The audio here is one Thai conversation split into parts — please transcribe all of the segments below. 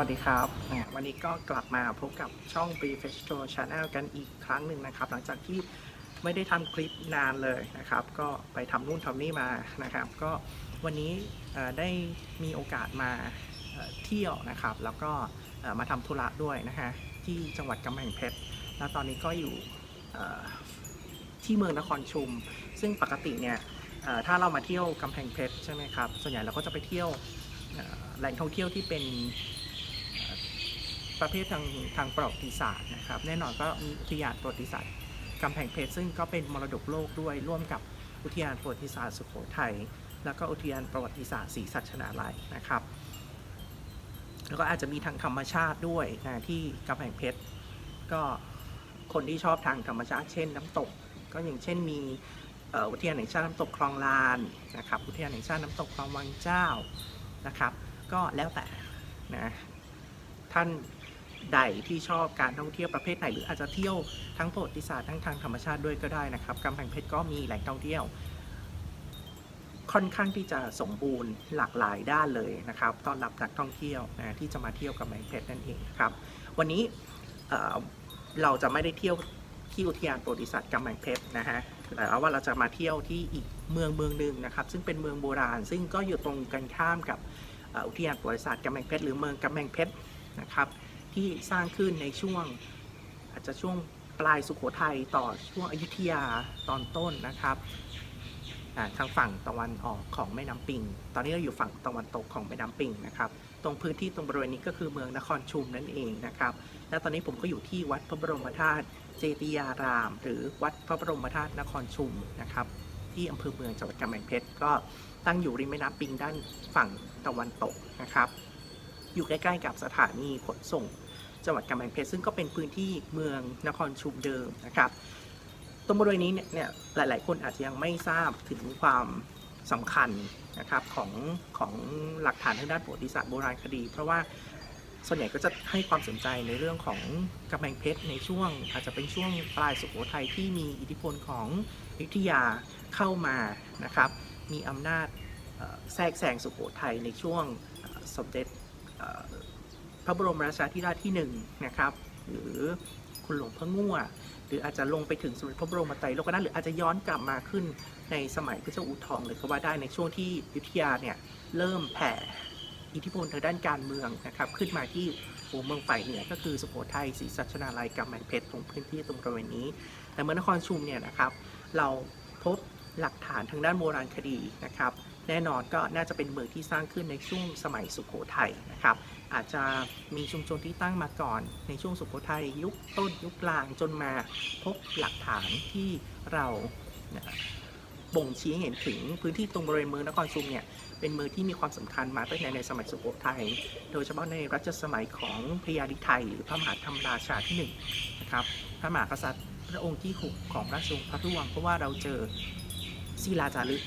วัสดีครับ วันนี้ก็กลับมาพบกับช่อง b f e s t o Channel กันอีกครั้งหนึ่งนะครับ หลังจากที่ไม่ได้ทำคลิปนานเลยนะครับ ก็ไปทำนู่นทำนี่มานะครับ ก็วันนี้ได้มีโอกาสมาเที่ยวนะครับ แล้วก็มาทำธุระด้วยนะฮะที่จังหวัดกำแพงเพชร แล้วตอนนี้ก็อยู่ที่เมืองนครชุม ซึ่งปกติเนี่ยถ้าเรามาเที่ยวกำแพงเพชรใช่ไหมครับ ส่วนใหญ่เราก็จะไปเที่ยวแหล่งท่องเที่ยวที่เป็น ประเภททางทางประวัติศาสตร์นะครับ แน่นอนก็มีอุทยานประวัติศาสตร์กำแพงเพชรซึ่งก็เป็นมรดกโลกด้วยร่วมกับอุทยานประวัติศาสตร์สุโขทัยแล้วก็อุทยานประวัติศาสตร์ศรีสัชนาลัยนะครับ แล้วก็อาจจะมีทางธรรมชาติด้วยนะที่กำแพงเพชรก็คนที่ชอบทางธรรมชาติเช่นน้ำตก ก็อย่างเช่นมีอุทยานแห่งชาติน้ำตกคลองลานนะครับอุทยานแห่งชาติน้ำตกคลองวังเจ้านะครับ ก็แล้วแต่นะท่าน ใดที่ชอบการท่องเที่ยวประเภทไหน หรืออาจจะเที่ยวทั้งประวัติศาสตร์ทั้งทางธรรมชาติด้วยก็ได้นะครับกำแพงเพชรก็มีแหล่งท่องเที่ยว ค่อนข้างที่จะสมบูรณ์หลากหลายด้านเลยนะครับต้อนรับนักท่องเที่ยวนะที่จะมาเที่ยวกำแพงเพชรนั่นเองครับ วันนี้เเราจะไม่ได้เที่ยวที่อุทยานประวัติศาสตร์กำแพงเพชรนะฮะแต่ว่าเราจะมาเที่ยวที่อีกเมืองเมืองหนึ่งนะครับ ซึ่งเป็นเมืองโบราณ ซึ่งก็อยู่ตรงกันข้ามกับอุทยานประวัติศาสตร์กำแพงเพชรหรือเมืองกำแพงเพชรนะครับ ที่สร้างขึ้นในช่วง อาจจะช่วงปลายสุโขทัยต่อช่วงอยุธยาตอนต้นนะครับทางฝั่งตะวันออกของแม่น้ำปิง ตอนนี้เราอยู่ฝั่งตะวันตกของแม่น้ำปิงนะครับ ตรงพื้นที่ตรงบริเวณนี้ก็คือเมืองนครชุมนั่นเองนะครับ และตอนนี้ผมก็อยู่ที่วัดพระบรมธาตุเจติยาราม หรือวัดพระบรมธาตุนครชุมนะครับ ที่อำเภอเมืองจังหวัดกำแพงเพชร ก็ตั้งอยู่ริมแม่น้ำปิงด้านฝั่งตะวันตกนะครับ อยู่ใกล้ๆกับสถานีขนส่ง จังหวัดกำแพงเพชรซึ่งก็เป็นพื้นที่เมืองนครชุมเดิมนะครับ ตรงบริเวณนี้เนี่ยเนี่ยหลาย ๆ คนอาจจะยังไม่ทราบถึงความสำคัญนะครับของของหลักฐานทางด้านประวัติศาสตร์โบราณคดี เพราะว่าส่วนใหญ่ก็จะให้ความสนใจในเรื่องของกำแพงเพชรในช่วง อาจจะเป็นช่วงปลายสุโขทัยที่มีอิทธิพลของอยุธยาเข้ามานะครับ มีอำนาจแทรกแซงสุโขทัยในช่วงสมเด็จ พระบรมราชาธิราชที่หนึ่งนะครับ หรือคุณหลวงพ่อง่วหรืออาจจะลงไปถึงสมเด็จพระบรมไตรโลกนาถหรืออาจจะย้อนกลับมาขึ้นในสมัยพระเจ้าอู่ทองเลยก็ว่าได้ในช่วงที่ยุธยาเนี่ยเริ่มแผ่อิทธิพลทางด้านการเมืองนะครับขึ้นมาที่หัวเมืองฝ่ายเหนือก็คือสุโขทัยศรีสัชนาลัยกำแพงเพชรตรงพื้นที่ตรงบริเวณนี้ แต่เมื่อนครชุมเนี่ยนะครับ เราพบหลักฐานทางด้านโบราณคดีนะครับ แน่นอนก็น่าจะเป็นเมืองที่สร้างขึ้นในช่วงสมัยสุโขทัยนะครับ อาจจะมีชุมชนที่ตั้งมาก่อน ในช่วงสุโขทัยยุคต้นยุคกลางจนมาพบหลักฐานที่เราบ่งชี้เห็นถึงพื้นที่ตรงบริเวณเมืองนครชุมเนี่ยเป็นเมืองที่มีความสำคัญมาตั้งแต่ในสมัยสุโขทัย โดยเฉพาะในรัชสมัยของพญาลิไทยหรือพระมหาธรรมราชาที่หนึ่งนะครับพระมหากษัตริย์พระองค์ที่หกของราชวงศ์พระร่วง เพราะว่าเราเจอศิลาจารึก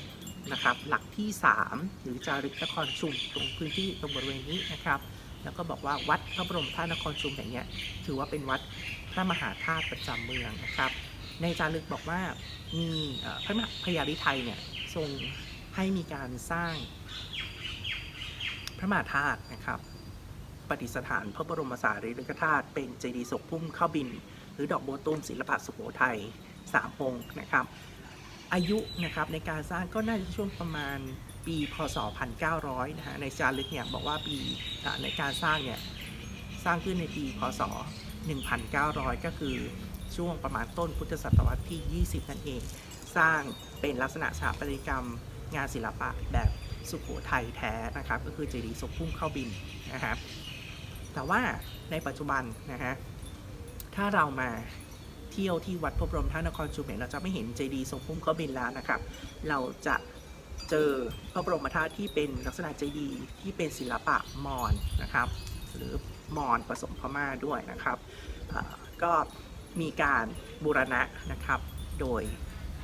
นะครับหลักที่ 3 หรือจารึกนครชุมตรงพื้นที่ตรงบริเวณนี้นะครับ แล้วก็บอกว่าวัดพระบรมธาตุนครชุมแห่งนี้ถือว่าเป็นวัดพระมหาธาตุประจำเมืองนะครับ ในจารึกบอกว่านี่พระมหาพญาลิไทยเนี่ยทรงให้มีการสร้างพระมหาธาตุนะครับ ปฏิสถานพระบรมสารีริกธาตุเป็นเจดีย์ศกพุ่มข้าวบิน หรือดอกโบตูมศิลปะสุโขทัยสามองค์นะครับ อายุนะครับในการสร้างก็น่าจะช่วงประมาณ ปีพศ 1900 นะฮะ ในจารึกเนี่ยบอกว่าปีในการสร้างเนี่ยสร้างขึ้นในปีพศ 1900 ก็คือช่วงประมาณต้นพุทธศตวรรษที่ 20 นั่นเอง สร้างเป็นลักษณะสถาปัตยกรรมงานศิลปะแบบสุโขทัยแท้นะครับ ก็คือเจดีย์ศกพุ่มเข้าบินนะครับ แต่ว่าในปัจจุบันนะฮะ ถ้าเรามาเที่ยวที่วัดพระบรมธาตุนครชุมเนี่ยเราจะไม่เห็นเจดีย์ทรงพุ่มเข้าบินแล้วนะครับ เราจะ เจอพระบรมธาตุที่เป็นลักษณะเจดีย์ที่เป็นศิลปะมอญนะครับ หรือมอญผสมพม่าด้วยนะครับ ก็มีการบูรณะนะครับ โดย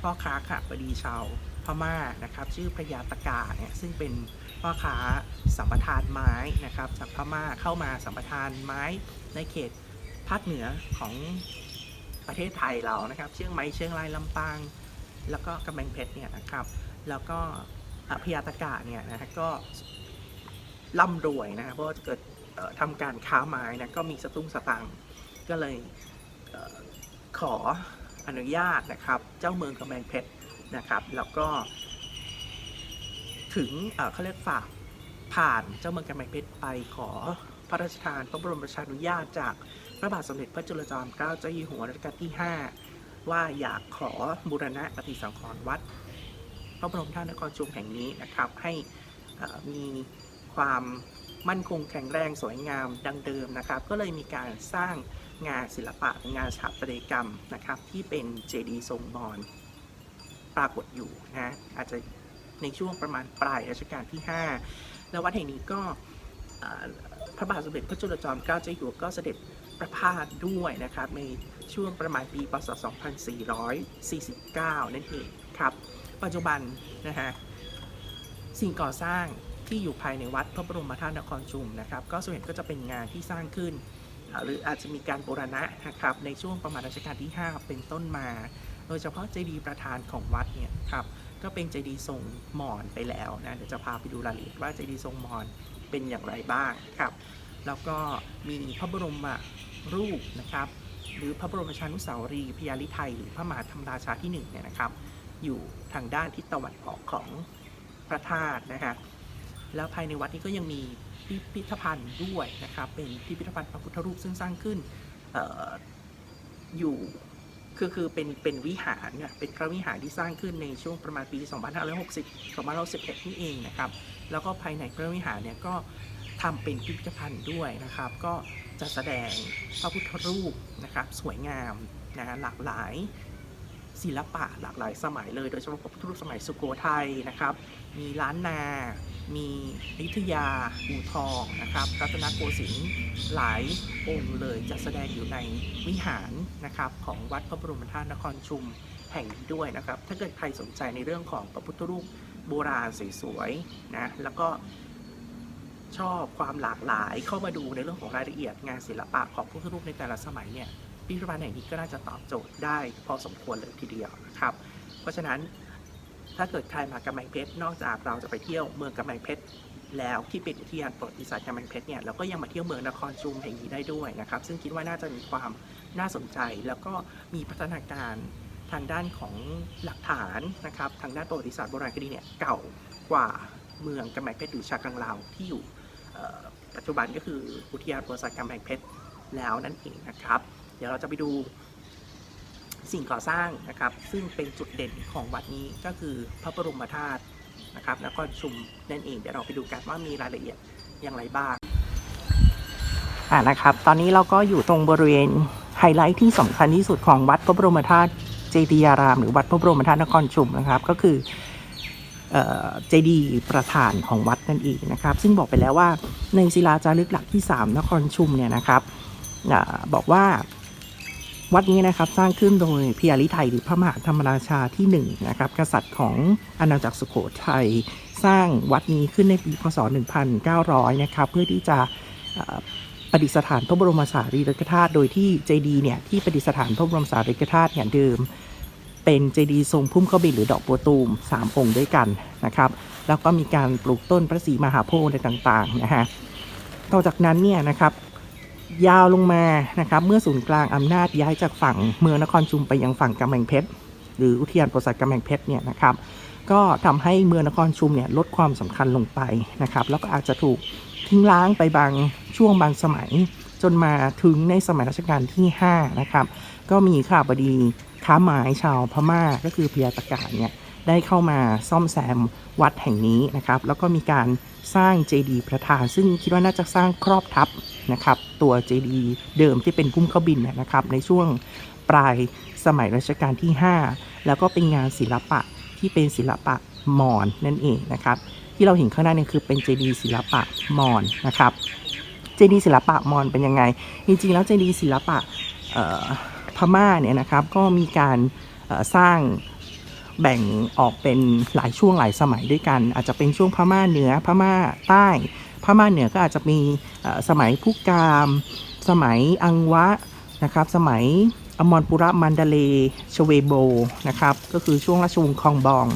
พ่อค้าขาบดีชาวพม่านะครับ ชื่อพระยาตกาเนี่ยซึ่งเป็นพ่อค้าสัมปทานไม้นะครับจากพม่าเข้ามาสัมปทานไม้ในเขตภาคเหนือของประเทศไทยเรานะครับ เชียงใหม่เชียงรายลำปาง แล้วก็กำแพงเพชรเนี่ยนะครับ แล้วก็อพญาตกาเนี่ยนะฮะก็ร่ำรวยนะเพราะเกิดทำการค้าไม้นะก็มีสตุ้งสตังก็เลยเออขออนุญาตนะครับเจ้าเมืองกำแพงเพชรนะครับ แล้วก็ ถึงเเขาเรียกฝากผ่านเจ้าเมืองกำแพงเพชรไปขอพระราชทานพระบรมราชานุญาตจากพระบาทสมเด็จพระจุลจอมเกล้าเจ้าอยู่หัวรัชกาลที่ 5 ว่าอยากขอบูรณะปฏิสังขรณ์วัด พระบรมธาตุนครชุมแห่งนี้นะครับให้มีความมั่นคงแข็งแรงสวยงามดังเดิมนะครับ ก็เลยมีการสร้างงานศิลปะงานสถาปัตยกรรมนะครับ ที่เป็นเจดีย์ทรงมอญปรากฏอยู่นะอาจจะในช่วงประมาณปลายรัชกาลที่ 5 แล้ววัดแห่งนี้ก็พระบาทสมเด็จพระจุลจอมเกล้าเจ้าอยู่หัวก็เสด็จประพาสด้วยนะครับ ในช่วงประมาณปีพศ 2449 นั่นเองครับ ปัจจุบันนะฮะสิ่งก่อสร้างที่อยู่ภายในวัดพระบรมธาตุนครชุมนะครับ ก็ส่วนใหญ่ก็จะเป็นงานที่สร้างขึ้น หรืออาจจะมีการบูรณะนะครับในช่วงประมาณรัชกาลที่ 5 เป็นต้นมา โดยเฉพาะเจดีย์ประธานของวัดเนี่ยครับก็เป็นเจดีย์ทรงมอญไปแล้วนะเดี๋ยวจะพาไปดูรายละเอียดว่าเจดีย์ทรงมอญเป็นอย่างไรบ้างครับ แล้วก็มีพระบรมรูปนะครับ หรือพระบรมชานุสาวรีย์พญาลิไทยหรือพระมหาธรรมราชาที่หนึ่งเนี่ยนะครับ อยู่ทางด้านทิศตะวันออกของพระธาตุนะฮะแล้วภายในวัดนี้ก็ยังมีพิพิธภัณฑ์ด้วยนะครับเป็นพิพิธภัณฑ์พระพุทธรูปซึ่งสร้างขึ้นอออยู่คือคือเป็นเป็นวิหารเนี่ยเป็นพระวิหารที่สร้างขึ้นในช่วงประมาณปี 2560 2511นี่เองนะครับแล้วก็ภายในพระวิหารเนี่ยก็ทำเป็นพิพิธภัณฑ์ด้วยนะครับ ก็จะแสดงพระพุทธรูปนะครับสวยงามนะหลากหลาย ศิลปะหลากหลายสมัยเลย โดยเฉพาะพระพุทธรูปสมัยสุโขทัยนะครับ มีล้านนา มีอยุธยาอู่ทองนะครับรัตนโกสินทร์หลายองค์เลยจะแสดงอยู่ในวิหารนะครับของวัดพระบรมธาตุนครชุมแห่งนี้ด้วยนะครับ ถ้าเกิดใครสนใจในเรื่องของพระพุทธรูปโบราณสวยๆนะแล้วก็ชอบความหลากหลายเข้ามาดูในเรื่องของรายละเอียดงานศิลปะของพระพุทธรูปในแต่ละสมัยเนี่ย พิพิธภัณฑ์แห่งนี้ก็น่าจะตอบโจทย์ได้พอสมควรเลยทีเดียวนะครับ เพราะฉะนั้นถ้าเกิดใครมากำแพงเพชรนอกจากเราจะไปเที่ยวเมืองกำแพงเพชรแล้วที่เป็นอุทยานประวัติศาสตร์กำแพงเพชรเนี่ยเราก็ยังมาเที่ยวเมืองนครชุมแห่งนี้ได้ด้วยนะครับ ซึ่งคิดว่าน่าจะมีความน่าสนใจแล้วก็มีพัฒนาการทางด้านของหลักฐานนะครับ ทางด้านประวัติศาสตร์โบราณคดีเนี่ยเก่ากว่าเมืองกำแพงเพชรหรือชากังลาวที่อยู่ปัจจุบันก็คืออุทยานประวัติศาสตร์กำแพงเพชรแล้วนั่นเองนะครับ เดี๋ยวเราจะไปดูสิ่งก่อสร้างนะครับ ซึ่งเป็นจุดเด่นของวัดนี้ก็คือพระบรมธาตุนะครับนครชุมนั่นเองเดี๋ยวเราไปดูกันว่ามีรายละเอียดอย่างไรบ้างอ่านะครับ ตอนนี้เราก็อยู่ตรงบริเวณไฮไลท์ที่สำคัญที่สุดของวัดพระบรมธาตุเจดียาราม หรือวัดพระบรมธาตุนครชุมนะครับ ก็คือเจดีย์ประธานของวัดนั่นเองนะครับ ซึ่งบอกไปแล้วว่าในศิลาจารึกหลักที่ 3 นครชุมเนี่ยนะครับอบอกว่า วัดนี้นะครับสร้างขึ้นโดยพญาลิไทยหรือพระมหาธรรมราชาที่1นะครับกษัตริย์ของอาณาจักรสุโขทัยสร้างวัดนี้ขึ้นในปีพศ 1900 นะครับเพื่อที่จะประดิษฐานพระบรมสารีริกธาตุโดยที่เจดีย์เนี่ยที่ประดิษฐานพระบรมสารีริกธาตุเนี่ยเดิม เป็นเจดีย์ทรงพุ่มข้าวบินหรือดอกบัวตูม3องค์ด้วยกันนะครับแล้วก็มีการปลูกต้นพระศรีมหาโพธิ์อะไรต่างๆนะฮะต่อจากนั้นเนี่ยนะครับ ยาวลงมานะครับ เมื่อศูนย์กลางอำนาจย้ายจากฝั่งเมืองนครชุมไปยังฝั่งกำแพงเพชรหรืออุทยานประวัติศาสตร์กำแพงเพชรเนี่ยนะครับ ก็ทำให้เมืองนครชุมเนี่ยลดความสำคัญลงไปนะครับ แล้วก็อาจจะถูกทิ้งล้างไปบางช่วงบางสมัย จนมาถึงในสมัยรัชกาลที่ 5 นะครับ ก็มีข้าบดีค้าไม้ชาวพม่าก็คือพญาตการเนี่ยได้เข้ามาซ่อมแซมวัดแห่งนี้นะครับ แล้วก็มีการสร้างเจดีย์ประธาน ซึ่งคิดว่าน่าจะสร้างครอบทับ นะครับตัวเจดีย์เดิมที่เป็นพุ่มข้าบินนะครับในช่วงปลายสมัยรัชกาลที่ 5 แล้วก็เป็นงานศิลปะที่เป็นศิลปะมอญนั่นเองนะครับที่เราเห็นข้างหน้านี่คือเป็นเจดีย์ศิลปะมอญนะครับเจดีย์ศิลปะมอญเป็นยังไง จริงๆแล้วเจดีย์ศิลปะพม่าเนี่ยนะครับก็มีการสร้างแบ่งออกเป็นหลายช่วงหลายสมัยด้วยกัน อาจจะเป็นช่วงพม่าเหนือพม่าใต้ พม่าเหนือก็อาจจะมีสมัยพุกามสมัยอังวะนะครับ สมัยอมรปุระมันดาเลชเวโบนะครับ ก็คือช่วงราชวงศ์คองบอง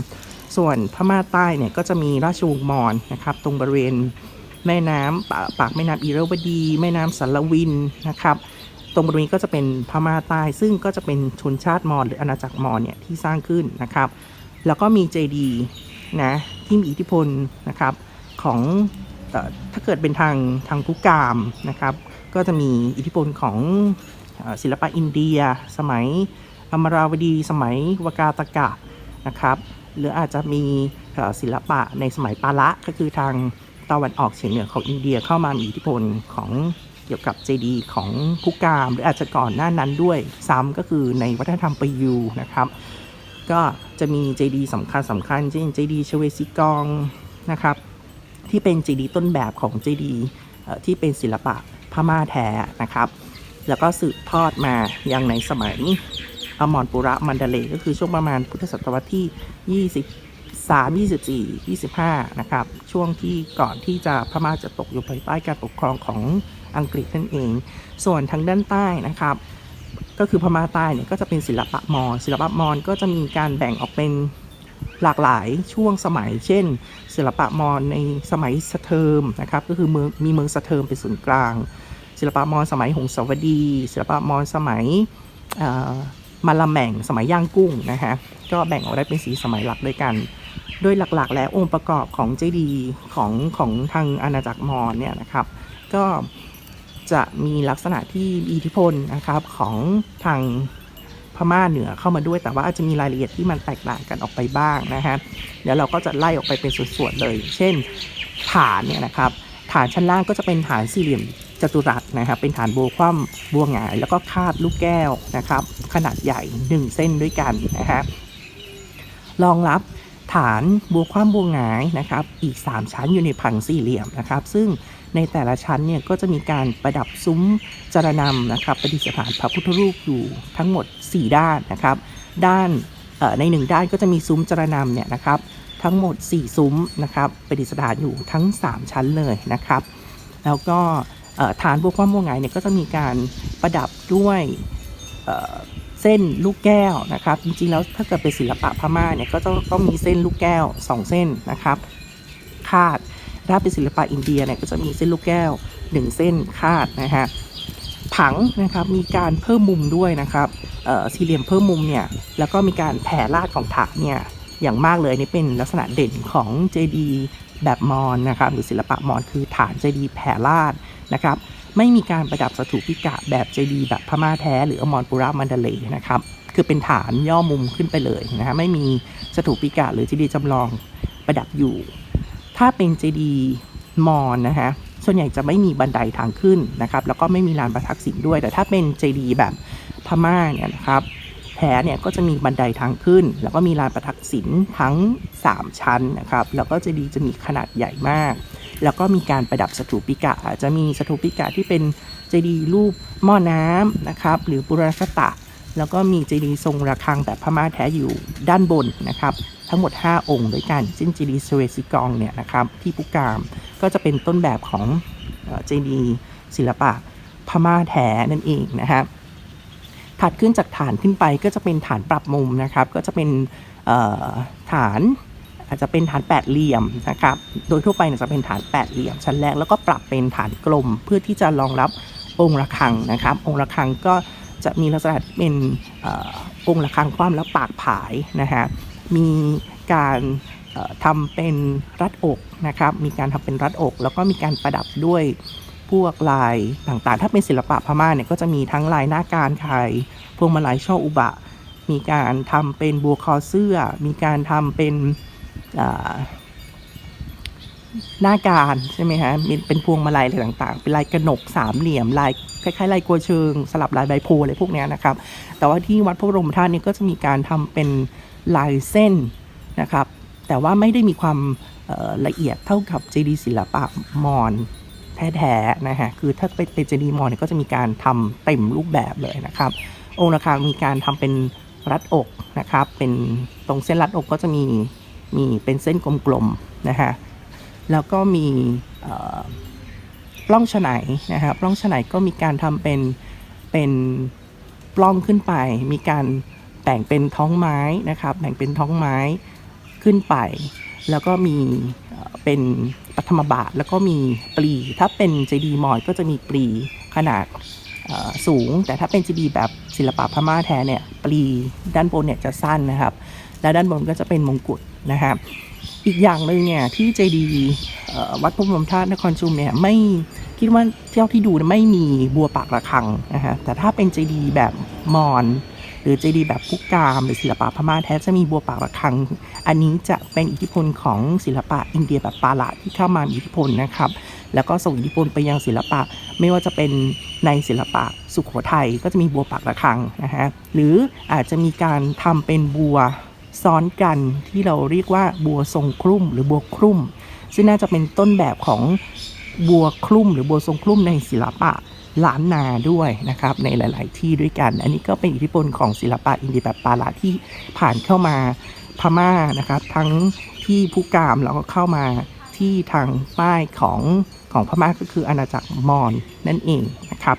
ส่วนพม่าใต้เนี่ยก็จะมีราชวงศ์มอญนะครับ ตรงบริเวณแม่น้ำปาปากแม่น้ำอีเรวดี แม่น้ำสารวินนะครับ ตรงบริเวณก็จะเป็นพม่าใต้ ซึ่งก็จะเป็นชนชาติมอญหรืออาณาจักรมอญเนี่ยที่สร้างขึ้นนะครับ แล้วก็มีเจดีนะที่มีอิทธิพลนะครับของ ถ้าเกิดเป็นทางทางพุกามนะครับก็จะมีอิทธิพลของศิลปะอินเดีย สมัยอมราวดี สมัยวกาตกะนะครับ หรืออาจจะมีศิลปะในสมัยปาละก็คือทางตะวันออกเฉียงเหนือของอินเดียเข้ามามีอิทธิพลของเกี่ยวกับเจดีของพุกาม หรืออาจจะก่อนหน้านั้นด้วยซ้ำก็คือในวัฒนธรรมปยูนะครับ ก็จะมีเจดีสำคัญสำคัญเช่นเจดีย์ชเวซิกองนะครับ ที่เป็นเจดีย์ต้นแบบของเจดีย์ที่เป็นศิลปะพม่าแท้นะครับ แล้วก็สืบทอดมาอยังในสมัยอมรปุระมันเดเลก็คือช่วงประมาณพุทธศตวรรษที่ 23 24 25 นะครับ ช่วงที่ก่อนที่จะพม่าจะตกอยู่ภายใต้การปกครองของอังกฤษนั่นเอง ส่วนทางด้านใต้นะครับ ก็คือพม่าใต้เนี่ยก็จะเป็นศิลปะมอญศิลปะมอญก็จะมีการแบ่งออกเป็น หลากหลายช่วงสมัย เช่น ศิลปะมอญในสมัยสะเทิมนะครับก็คือเมืองมีเมืองสะเทิมเป็นศูนย์กลาง ศิลปะมอญสมัยหงสาวดี ศิลปะมอญสมัยมาลาแม่งสมัยย่างกุ้งนะฮะก็แบ่งออกได้เป็นสีสมัยหลักด้วยกัน โดยหลักๆ แล้วองค์ประกอบของเจดีย์ของของทางอาณาจักรมอญเนี่ยนะครับ ก็จะมีลักษณะที่มีอิทธิพลนะครับของทาง ม่าเหนือเข้ามาด้วย แต่ว่าอาจจะมีรายละเอียดที่มันแตกต่างกันออกไปบ้างนะฮะเดี๋ยวเราก็จะไล่ออกไปเป็นส่วนๆเลย เช่น ฐานเนี่ยนะครับฐานชั้นล่างก็จะเป็นฐานสี่เหลี่ยมจัตุรัสนะครับเป็นฐานโบคว่ำบัวหงาย แล้วก็คาดลูกแก้วนะครับขนาดใหญ่ 1 เส้นด้วยกันนะฮะรองรับฐานบัวคว่ำบัวหงายนะครับอีก 3 ชั้นอยู่ในผังสี่เหลี่ยมนะครับ ซึ่ง ในแต่ละชั้นเนี่ยก็จะมีการประดับซุ้มจารนำนะครับประดิษฐานพระพุทธรูปอยู่ทั้งหมด 4 ด้านนะครับ ด้านในหนึ่งด้านก็จะมีซุ้มจารนำเนี่ยนะครับ ทั้งหมด 4 ซุ้มนะครับประดิษฐานอยู่ทั้ง 3 ชั้นเลยนะครับ แล้วก็ฐานบัวคว่ำบัวหงายเนี่ยก็จะมีการประดับด้วยเเส้นลูกแก้วนะครับ จริงๆแล้วถ้าเกิดเป็นศิลปะพม่าเนี่ยก็ต้องต้องมีเส้นลูกแก้ว 2 เส้นนะครับ คาด ถ้าเป็นศิลปะอินเดียเนี่ยก็จะมีเส้นลูกแก้ว 1 เส้นคาดนะฮะผังนะครับมีการเพิ่มมุมด้วยนะครับสี่เหลี่ยมเพิ่มมุมเนี่ยแล้วก็มีการแผ่ลาดของถักเนี่ยอย่างมากเลยนี่เป็นลักษณะเด่นของเจดีแบบมอญนะครับหรือศิลปะมอญคือฐานเจดีแผ่ลาดนะครับไม่มีการประดับสถูปิกะแบบเจดีแบบพม่าแท้ หรืออมรปุระมันเดเลยนะครับคือเป็นฐานย่อมุมขึ้นไปเลยนะฮะไม่มีสถูปิกะหรือเจดีจำลองประดับอยู่ ถ้าเป็นเจดีมอญนะฮะส่วนใหญ่จะไม่มีบันไดทางขึ้นนะครับ แล้วก็ไม่มีลานประทักษิณด้วย แต่ถ้าเป็นเจดีแบบพม่าเนี่ยนะครับแท้เนี่ยก็จะมีบันไดทางขึ้น แล้วก็มีลานประทักษิณทั้ง 3 ชั้นนะครับ แล้วก็เจดีย์จะมีขนาดใหญ่มาก แล้วก็มีการประดับสถูปิกะ จะมีสถูปิกะที่เป็นเจดีย์รูปหม้อน้ำนะครับ หรือปุรคตะ แล้วก็มีเจดีย์ทรงระฆังแบบพม่าแท้อยู่ด้านบนนะครับ ทั้งหมด 5 องค์ด้วยกันซึ่งเจดีย์สเวซิกองเนี่ยนะครับที่ปุกามก็จะเป็นต้นแบบของเจดีย์ศิลปะพม่าแท้นั่นเองนะครับถัดขึ้นจากฐานขึ้นไปก็จะเป็นฐานปรับมุมนะครับ ก็จะเป็นฐานอาจจะเป็นฐานแปดเหลี่ยมนะครับ โดยทั่วไปเนี่ยจะเป็นฐานแปดเหลี่ยมชั้นแรกแล้วก็ปรับเป็นฐานกลมเพื่อที่จะรองรับองค์ระฆังนะครับ องค์ระฆังก็ จะมีลักษณะที่เป็นอองค์ระฆังคว่ำแล้วปากผายนะฮะมีการทำเป็นรัดอกนะครับมีการทำเป็นรัดอก แล้วก็มีการประดับด้วยพวกลายต่างๆ ถ้าเป็นศิลปะพม่าเนี่ยก็จะมีทั้งลายหน้าการไทยพวงมาลัยช่ออุบะ มีการทำเป็นบัวคอเสื้อ มีการทำเป็น หน้าการใช่ไหมฮะมีเป็นพวงมาลัยอะไรต่างๆ เป็นลายกระหนกสามเหลี่ยมลายคล้ายๆลายกัวเชิง สลับลายใบโพอะไรพวกเนี้ยนะครับ แต่ว่าที่วัดพระบรมธาตุนี่ก็จะมีการทำเป็นลายเส้นนะครับ แต่ว่าไม่ได้มีความละเอียดเท่ากับเจดีย์ศิลปะมอญแท้ๆนะฮะ คือถ้าเป็นเจดีย์มอญเนี่ยก็จะมีการทำเต็มรูปแบบเลยนะครับ องค์ระฆังมีการทำเป็นรัดอกนะครับ เป็นตรงเส้นรัดอกก็จะมีมีเป็นเส้นกลมๆนะฮะ แล้วก็มีปล้องฉไนนะครับปล้องฉไนก็มีการทำเป็นเป็นปล้องขึ้นไป มีการแบ่งเป็นท้องไม้นะครับแบ่งเป็นท้องไม้ขึ้นไป แล้วก็มีเป็นปัทมบาทแล้วก็มีปลี ถ้าเป็นเจดีมอญก็จะมีปลีขนาดสูง แต่ถ้าเป็นเจดีแบบศิลปะพม่าแท้เนี่ยปลีด้านบนเนี่ยจะสั้นนะครับ และด้านบนก็จะเป็นมงกุฎนะครับ อีกอย่างหนึ่งเนี่ยที่เจดีวัดพระบรมธาตุนครชุมเนี่ยไม่คิดว่าเที่ยวที่ดูไม่มีบัวปากระฆังนะฮะแต่ถ้าเป็นเจดีแบบมอญหรือเจดีแบบพุกกาม หรือศิลปะพม่าแท้จะมีบัวปากระฆัง อันนี้จะเป็นอิทธิพลของศิลปะอินเดียแบบปาละที่เข้ามามีอิทธิพลนะครับ แล้วก็ส่งอิทธิพลไปยังศิลปะ ไม่ว่าจะเป็นในศิลปะสุขโขทัยก็จะมีบัวปากระฆังนะฮะหรืออาจจะมีการทำเป็นบัว ซ้อนกันที่เราเรียกว่าบัวทรงคลุ่มหรือบัวคลุ่ม ซึ่งน่าจะเป็นต้นแบบของบัวคลุ่ม หรือบัวทรงคลุ่มในศิลปะล้านนาด้วยนะครับในหลาย ๆ ที่ด้วยกัน อันนี้ก็เป็นอิทธิพลของศิลปะอินเดียแบบปาละที่ผ่านเข้ามาพม่านะครับทั้งที่พุกามแล้วก็เข้ามาที่ทางป้ของของพม่าก็คืออาณาจักรมอญนั่นเองนะครับ